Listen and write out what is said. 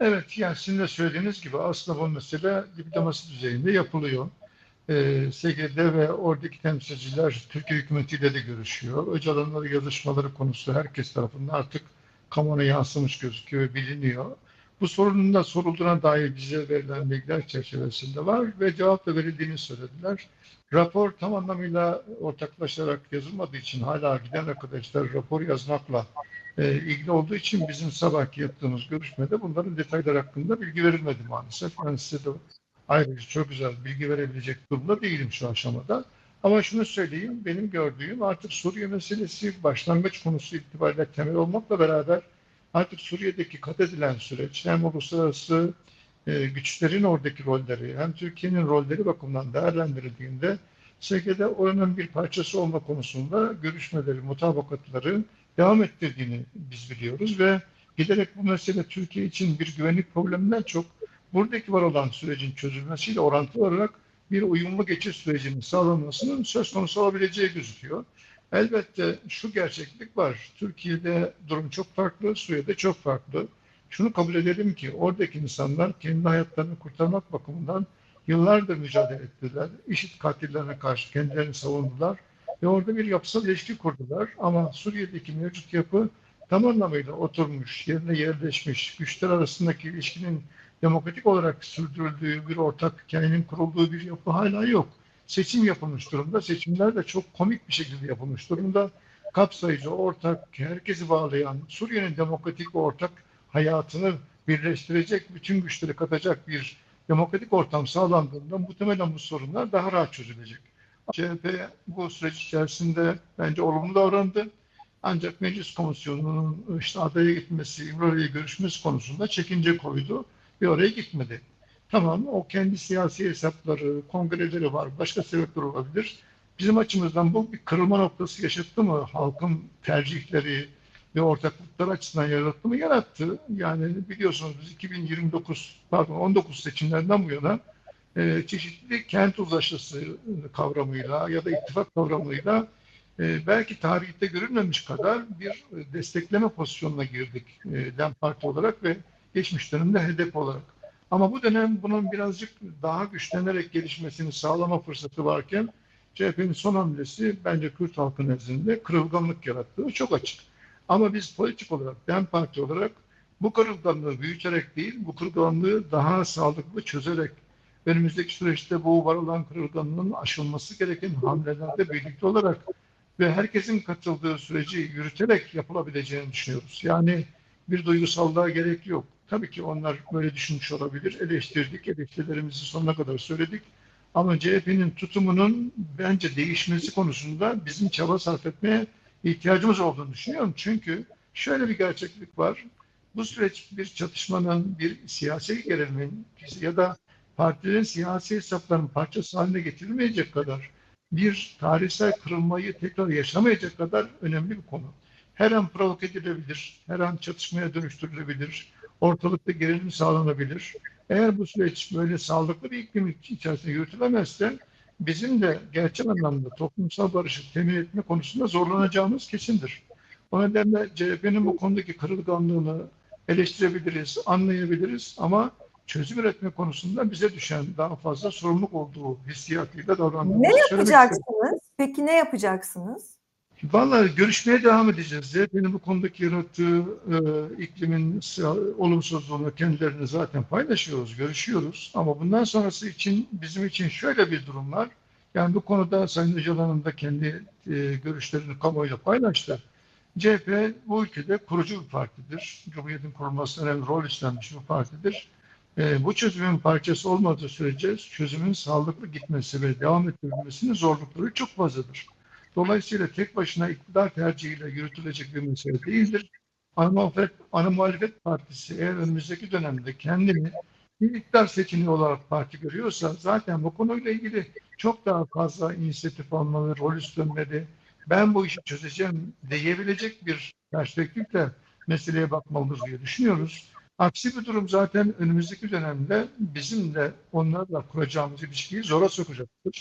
Evet, yani sizin de söylediğiniz gibi aslında bu mesele diplomasi düzeyinde yapılıyor. Ee, SGD ve oradaki temsilciler Türkiye hükümetiyle de görüşüyor. Öcalanları yazışmaları konusu herkes tarafından artık kamuoyuna yansımış gözüküyor ve biliniyor. Bu sorunun da sorulduğuna dair bize verilen bilgiler çerçevesinde var ve cevap da verildiğini söylediler. Rapor tam anlamıyla ortaklaşarak yazılmadığı için hala giden arkadaşlar rapor yazmakla e, ilgili olduğu için bizim sabahki yaptığımız görüşmede bunların detaylar hakkında bilgi verilmedi maalesef. Ben size de ayrıca çok güzel bilgi verebilecek durumda değilim şu aşamada. Ama şunu söyleyeyim, benim gördüğüm artık Suriye meselesi başlangıç konusu itibariyle temel olmakla beraber artık Suriye'deki kat edilen süreç hem uluslararası e, güçlerin oradaki rolleri hem Türkiye'nin rolleri bakımından değerlendirildiğinde SGD oranın bir parçası olma konusunda görüşmeleri, mutabakatları devam ettirdiğini biz biliyoruz ve giderek bu mesele Türkiye için bir güvenlik probleminden çok buradaki var olan sürecin çözülmesiyle orantılı olarak bir uyumlu geçiş sürecinin sağlanmasının söz konusu olabileceği gözüküyor. Elbette şu gerçeklik var. Türkiye'de durum çok farklı, Suriye'de çok farklı. Şunu kabul edelim ki oradaki insanlar kendi hayatlarını kurtarmak bakımından yıllardır mücadele ettiler. İşit katillerine karşı kendilerini savundular ve orada bir yapısal ilişki kurdular. Ama Suriye'deki mevcut yapı tam anlamıyla oturmuş, yerine yerleşmiş, güçler arasındaki ilişkinin demokratik olarak sürdürüldüğü bir ortak hikayenin kurulduğu bir yapı hala yok. Seçim yapılmış durumda. Seçimler de çok komik bir şekilde yapılmış durumda. Kapsayıcı, ortak, herkesi bağlayan, Suriye'nin demokratik ortak hayatını birleştirecek, bütün güçleri katacak bir demokratik ortam sağlandığında muhtemelen bu sorunlar daha rahat çözülecek. CHP bu süreç içerisinde bence olumlu davrandı. Ancak meclis komisyonunun işte adaya gitmesi, İmralı'ya görüşmesi konusunda çekince koydu ve oraya gitmedi. Tamam o kendi siyasi hesapları, kongreleri var, başka sebepler olabilir. Bizim açımızdan bu bir kırılma noktası yaşattı mı? Halkın tercihleri ve ortaklıklar açısından yarattı mı? Yarattı. Yani biliyorsunuz biz 2029, pardon 19 seçimlerinden bu yana e, çeşitli kent uzlaşısı kavramıyla ya da ittifak kavramıyla e, belki tarihte görülmemiş kadar bir destekleme pozisyonuna girdik e, DEM Parti olarak ve geçmiş dönemde HDP olarak. Ama bu dönem bunun birazcık daha güçlenerek gelişmesini sağlama fırsatı varken CHP'nin son hamlesi bence Kürt halkı nezdinde kırılganlık yarattığı çok açık. Ama biz politik olarak, DEM Parti olarak bu kırılganlığı büyüterek değil, bu kırılganlığı daha sağlıklı çözerek önümüzdeki süreçte bu var olan kırılganlığın aşılması gereken hamlelerde birlikte olarak ve herkesin katıldığı süreci yürüterek yapılabileceğini düşünüyoruz. Yani bir duygusallığa gerek yok. Tabii ki onlar böyle düşünmüş olabilir. Eleştirdik, eleştirilerimizi sonuna kadar söyledik. Ama CHP'nin tutumunun bence değişmesi konusunda bizim çaba sarf etmeye ihtiyacımız olduğunu düşünüyorum. Çünkü şöyle bir gerçeklik var. Bu süreç bir çatışmanın, bir siyasi gerilimin ya da partilerin siyasi hesaplarının parçası haline getirilmeyecek kadar bir tarihsel kırılmayı tekrar yaşamayacak kadar önemli bir konu. Her an provoke edilebilir, her an çatışmaya dönüştürülebilir, ortalıkta gerilim sağlanabilir. Eğer bu süreç böyle sağlıklı bir iklim içerisinde yürütülemezse bizim de gerçek anlamda toplumsal barışı temin etme konusunda zorlanacağımız kesindir. O nedenle CHP'nin bu konudaki kırılganlığını eleştirebiliriz, anlayabiliriz ama çözüm üretme konusunda bize düşen daha fazla sorumluluk olduğu hissiyatıyla davrandığımızı Ne yapacaksınız? Peki ne yapacaksınız? Vallahi görüşmeye devam edeceğiz. CHP'nin bu konudaki yarattığı e, iklimin olumsuzluğunu kendilerine zaten paylaşıyoruz, görüşüyoruz. Ama bundan sonrası için bizim için şöyle bir durum var. Yani bu konuda Sayın Öcalan'ın da kendi e, görüşlerini kamuoyuyla paylaştı. CHP bu ülkede kurucu bir partidir. Cumhuriyetin kurulmasında önemli rol üstlenmiş bir partidir. E, bu çözümün parçası olmadığı sürece çözümün sağlıklı gitmesi ve devam ettirilmesinin zorlukları çok fazladır. Dolayısıyla tek başına iktidar tercihiyle yürütülecek bir mesele değildir. Ana muhalefet, ana muhalefet partisi eğer önümüzdeki dönemde kendini bir iktidar seçeneği olarak parti görüyorsa zaten bu konuyla ilgili çok daha fazla inisiyatif almalı, rol üstlenmeli. Ben bu işi çözeceğim diyebilecek bir perspektifle meseleye bakmalıyız diye düşünüyoruz. Aksi bir durum zaten önümüzdeki dönemde bizim de onlarla kuracağımız ilişkiyi zora sokacaktır.